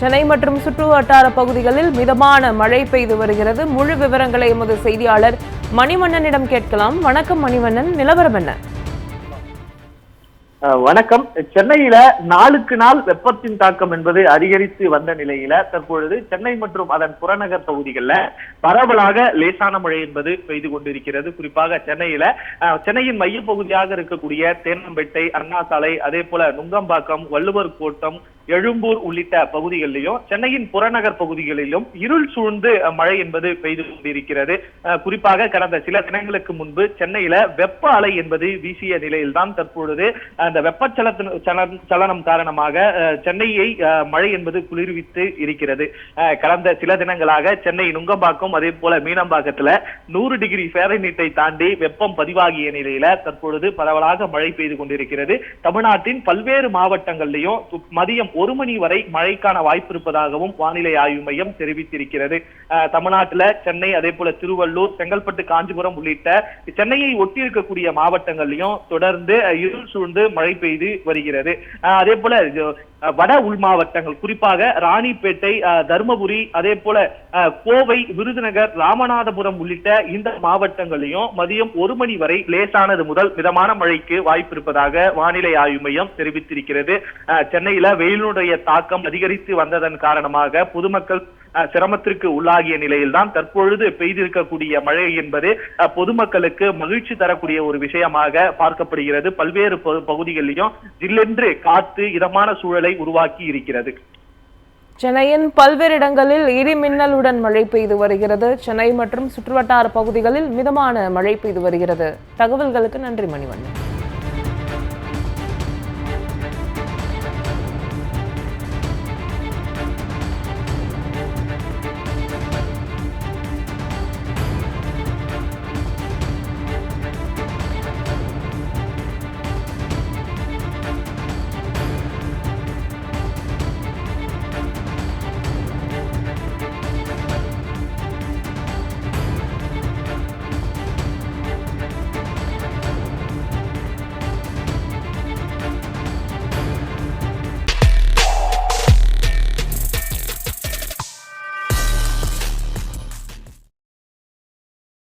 சென்னை மற்றும் சுற்று வட்டார பகுதிகளில் மிதமான மழை பெய்து வருகிறது. முழு விவரங்களை எமது செய்தியாளர் மணிவண்ணனிடம் கேட்கலாம். வணக்கம் மணிவண்ணன். நிலவரம் என்ன? வணக்கம். சென்னையில நாளுக்கு நாள் வெப்பத்தின் தாக்கம் என்பது அதிகரித்து வந்த நிலையில தற்பொழுது சென்னை மற்றும் அதன் புறநகர் பகுதிகளில் பரவலாக லேசான மழை என்பது பெய்து கொண்டிருக்கிறது. குறிப்பாக சென்னையில சென்னையின் மையப்பகுதியாக இருக்கக்கூடிய தேனம்பேட்டை அண்ணா சாலை அதே போல நுங்கம்பாக்கம் வள்ளுவர் கோட்டம் எழும்பூர் உள்ளிட்ட பகுதிகளிலும் சென்னையின் புறநகர் பகுதிகளிலும் இருள் சூழ்ந்து மழை என்பது பெய்து கொண்டிருக்கிறது. குறிப்பாக கடந்த சில தினங்களுக்கு முன்பு சென்னையில வெப்ப அலை என்பது வீசிய நிலையில்தான் தற்பொழுது அந்த சலனம் காரணமாக சென்னையை மழை என்பது குளிர்வித்து இருக்கிறது. அஹ், கடந்த சில தினங்களாக சென்னை நுங்கம்பாக்கம் அதே போல மீனம்பாக்கத்துல நூறு டிகிரி ஃபேரன்ஹீட்டை தாண்டி வெப்பம் பதிவாகிய நிலையில தற்பொழுது பரவலாக மழை பெய்து கொண்டிருக்கிறது. தமிழ்நாட்டின் பல்வேறு மாவட்டங்களிலும் மதியம் ஒரு மணி வரை மழைக்கான வாய்ப்பு இருப்பதாகவும் வானிலை ஆய்வு மையம் தெரிவித்திருக்கிறது. அஹ், தமிழ்நாட்டுல சென்னை அதே போல திருவள்ளூர் செங்கல்பட்டு காஞ்சிபுரம் உள்ளிட்ட சென்னையை ஒட்டி இருக்கக்கூடிய மாவட்டங்களிலும் தொடர்ந்து அஹ், இருள் சூழ்ந்து மழை பெய்து வருகிறது. அதே போல வட உள் மாவட்டங்கள். குறிப்பாக ராணிப்பேட்டை தருமபுரி அதே போல கோவை விருதுநகர் ராமநாதபுரம் உள்ளிட்ட இந்த மாவட்டங்களையும் மதியம் ஒரு மணி வரை லேசானது முதல் மிதமான மழைக்கு வாய்ப்பு இருப்பதாக வானிலை ஆய்வு மையம் தெரிவித்திருக்கிறது. அஹ், சென்னையில வெயிலுடைய தாக்கம் அதிகரித்து வந்ததன் காரணமாக பொதுமக்கள் சிரமத்திற்கு உள்ளாகிய நிலையில்தான் தற்பொழுது பெய்திருக்கக்கூடிய மழை என்பது அஹ், பொதுமக்களுக்கு மகிழ்ச்சி தரக்கூடிய ஒரு விஷயமாக பார்க்கப்படுகிறது. பல்வேறு பகுதிகளிலும் ஜில்லென்று காத்து இதமான சூழலை உருவாக்கி இருக்கிறது. சென்னையின் பல்வேறு இடங்களில் இடி மின்னலுடன் மழை பெய்து வருகிறது. சென்னை மற்றும் சுற்றுவட்டார பகுதிகளில் மிதமான மழை பெய்து வருகிறது. தகவல்களுக்கு நன்றி மணிவண்ணன்.